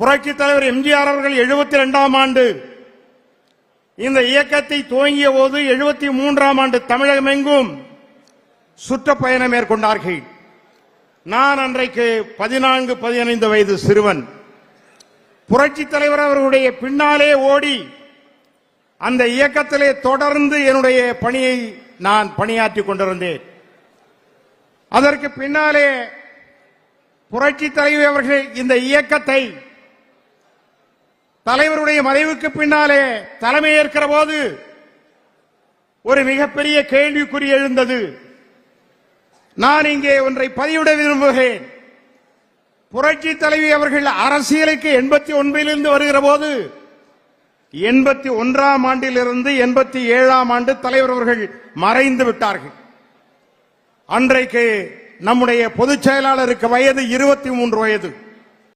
புரட்சி தலைவர் எம்ஜிஆர் அவர்கள் எழுபத்தி ரெண்டாம் ஆண்டு இந்த இயக்கத்தை துவங்கிய போது எழுபத்தி மூன்றாம் ஆண்டு தமிழகம் எங்கும் சுற்றுப்பயணம் மேற்கொண்டார்கள். நான் அன்றைக்கு பதினான்கு பதினைந்து வயது சிறுவன். புரட்சி தலைவர் அவர்களுடைய பின்னாலே ஓடி அந்த இயக்கத்திலே தொடர்ந்து என்னுடைய பணியை நான் பணியாற்றிக் கொண்டிருந்தேன். அதற்கு பின்னாலே புரட்சி தலைவர் அவர்கள் இந்த இயக்கத்தை தலைவருடைய மறைவுக்கு பின்னாலே தலைமையேற்கிற போது ஒரு மிகப்பெரிய கேள்விக்குறி எழுந்தது. நான் இங்கே ஒன்றை பதிவிட விரும்புகிறேன். புரட்சி தலைவி அவர்கள் அரசியலுக்கு எண்பத்தி ஒன்பதிலிருந்து வருகிற போது எண்பத்தி ஒன்றாம் ஆண்டிலிருந்து எண்பத்தி ஏழாம் ஆண்டு தலைவர் அவர்கள் மறைந்து விட்டார்கள். அன்றைக்கு நம்முடைய பொதுச் செயலாளருக்கு வயது இருபத்தி மூன்று வயது.